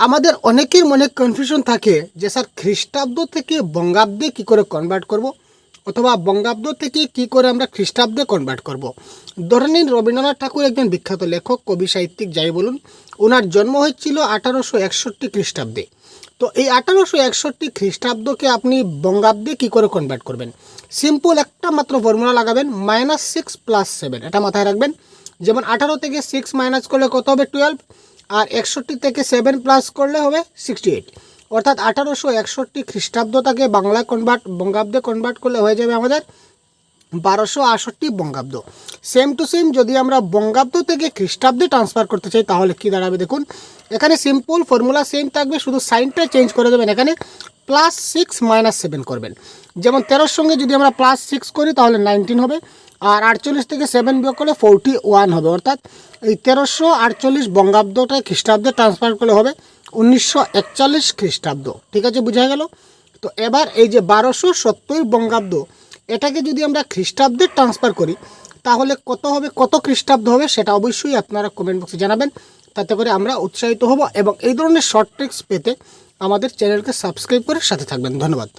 আমাদের অনেকের মনে কনফিউশন থাকে যে, স্যার, খ্রিস্টাব্দ থেকে বঙ্গাব্দে কি করে কনভার্ট করব? অথবা, বঙ্গাব্দ থেকে কি করে আমরা খ্রিস্টাব্দে কনভার্ট করব? ধরে নিন, রবীন্দ্রনাথ ঠাকুর একজন বিখ্যাত লেখক, কবি, সাহিত্যিক, যাই বলুন। ওনার জন্ম হয়েছিল আঠারোশো একষট্টি খ্রিস্টাব্দে। তো এই আঠারোশো একষট্টি খ্রিস্টাব্দকে আপনি বঙ্গাব্দে কি করে কনভার্ট করবেন? সিম্পল একটা মাত্র ফর্মুলা লাগাবেন মাইনাস সিক্স প্লাস সেভেন এটা মাথায় রাখবেন। যেমন, আঠারো থেকে সিক্স মাইনাস করলে কত হবে? টুয়েলভ আর একষট্টি থেকে সেভেন প্লাস করলে হবে সিক্সটি এইট অর্থাৎ আঠারোশো একষট্টি খ্রিস্টাব্দ খ্রিস্টাব্দটাকে বাংলায় কনভার্ট বঙ্গাব্দে কনভার্ট করলে হয়ে যাবে আমাদের বারোশো আটষট্টি বঙ্গাব্দ। সেম টু সেম যদি আমরা বঙ্গাব্দ থেকে খ্রিস্টাব্দে ট্রান্সফার করতে চাই, তাহলে কী দাঁড়াবে দেখুন? এখানে সিম্পল ফর্মুলা সেম থাকবে, শুধু সাইনটা চেঞ্জ করে দেবেন এখানে প্লাস সিক্স মাইনাস সেভেন করবেন। যেমন তেরোর সঙ্গে যদি আমরা প্লাস সিক্স করি, তাহলে নাইনটিন হবে। আর আটচল্লিশ থেকে সেভেন বিয়োগ করলে ফোরটি ওয়ান হবে। অর্থাৎ এই তেরোশো আটচল্লিশ বঙ্গাব্দটা খ্রিস্টাব্দে ট্রান্সফার করলে হবে উনিশশো একচল্লিশ খ্রিস্টাব্দ। ঠিক আছে, বোঝা গেল? তো এবার এই যে বারোশো সত্তর বঙ্গাব্দ, এটাকে যদি আমরা খ্রিস্টাব্দে ট্রান্সফার করি, তাহলে কত হবে, কত খ্রিস্টাব্দ হবে সেটা অবশ্যই আপনারা কমেন্ট বক্সে জানাবেন। তাতে করে আমরা উৎসাহিত হব এবং এই ধরনের শর্ট ট্রিক্স পেতে আমাদের চ্যানেলকে সাবস্ক্রাইব করে সাথে থাকবেন। ধন্যবাদ।